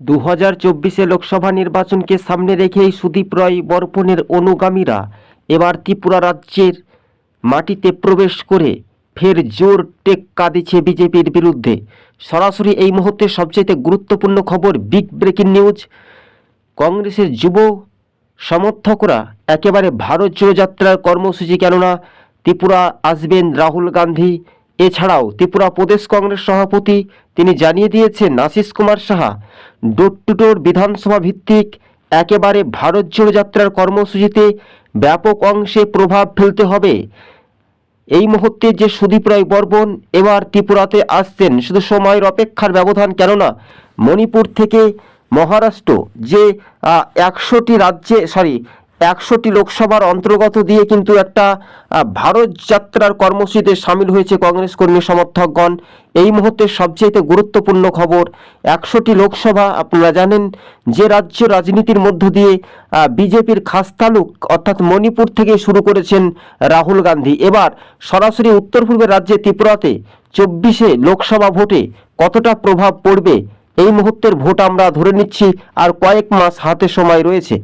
দু হাজার চব্বিশে লোকসভা নির্বাচনকে সামনে রেখেই সুদীপ রায় বর্পণের অনুগামীরা এবার ত্রিপুরা রাজ্যের মাটিতে প্রবেশ করে ফের জোর টেক্কা দিচ্ছে বিজেপির বিরুদ্ধে। সরাসরি এই মুহূর্তে সবচেয়ে গুরুত্বপূর্ণ খবর বিগ ব্রেকিং নিউজ। কংগ্রেসের যুব সমর্থকরা একেবারে ভারত জোড়ো যাত্রার কর্মসূচি কেননা ত্রিপুরা আসবেন রাহুল গান্ধী এছাড়াও ত্রিপুরা প্রদেশ কংগ্রেস সভাপতি, তিনি জানিয়ে দিয়েছেন নাসিস Kumar Saha, door to door বিধানসভা ভিত্তিক একেবারে ভারত জোড়ো যাত্রার কর্মসূচিতে ব্যাপক অংশে প্রভাব ফেলতে হবে। এই মুহূর্তে যে সুদীপ রায় বর্মন এবার ত্রিপুরাতে আসছেন, শুধু সময়ের অপেক্ষার ব্যবধান কেননা মণিপুর থেকে মহারাষ্ট্র যে একশোটি রাজ্যে সরি একশোটি লোকসভার অন্তর্গত দিয়ে কিন্তু একটা ভারত যাত্রার কর্মসূচিতে সামিল হয়েছে কংগ্রেস কর্মী সমর্থকগণ। এই মুহূর্তে সবচেয়ে গুরুত্বপূর্ণ খবর, একশোটি লোকসভা, আপনারা জানেন যে রাজ্য রাজনীতির মধ্য দিয়ে বিজেপির খাসতালুক অর্থাৎ মণিপুর থেকে শুরু করেছেন রাহুল গান্ধী। এবার সরাসরি উত্তর পূর্বের রাজ্যে ত্রিপুরাতে চব্বিশে লোকসভা ভোটে কতটা প্রভাব পড়বে এই মুহূর্তের ভোট আমরা ধরে নিচ্ছি আর কয়েক মাস হাতে সময় রয়েছে।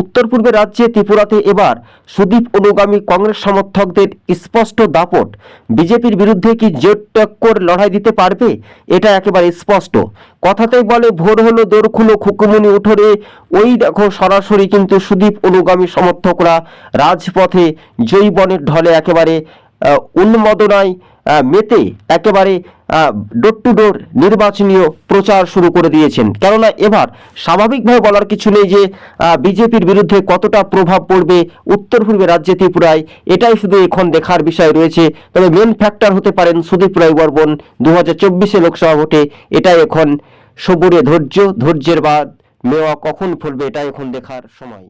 উত্তর পূর্বে রাজ্যে ত্রিপুরাতে এবার সুদীপ অনুগামী কংগ্রেস সমর্থকদের স্পষ্ট দাপট। বিজেপির বিরুদ্ধে কি জোট টক্কর লড়াই দিতে পারবে? এটা একেবারে স্পষ্ট। কথাতেই বলে, ভোর হলো দোর খুলো খুকুমুনি উঠোরে ওই দেখো সরাসরি কিন্তু সুদীপ অনুগামী সমর্থকরা রাজপথে জৈবনের ঢলে একেবারে উন্মাদনায় মেতে একেবারে ডোর টু ডোর নির্বাচনীয় প্রচার শুরু করে দিয়েছেন। কেননা এবার স্বাভাবিকভাবে বলার কিছু নেই যে বিজেপির বিরুদ্ধে কতটা প্রভাব পড়বে উত্তর পূর্বে রাজ্যে ত্রিপুরায়, এটাই শুধু এখন দেখার বিষয় রয়েছে। তবে মেন ফ্যাক্টর হতে পারেন সুদীপ রায় বর্মন দু হাজার চব্বিশে লোকসভা ভোটে, এটাই এখন সবুরে ধৈর্য, ধৈর্যের বাদ। মেওয়া কখন ফলবে, এটাই এখন দেখার সময়।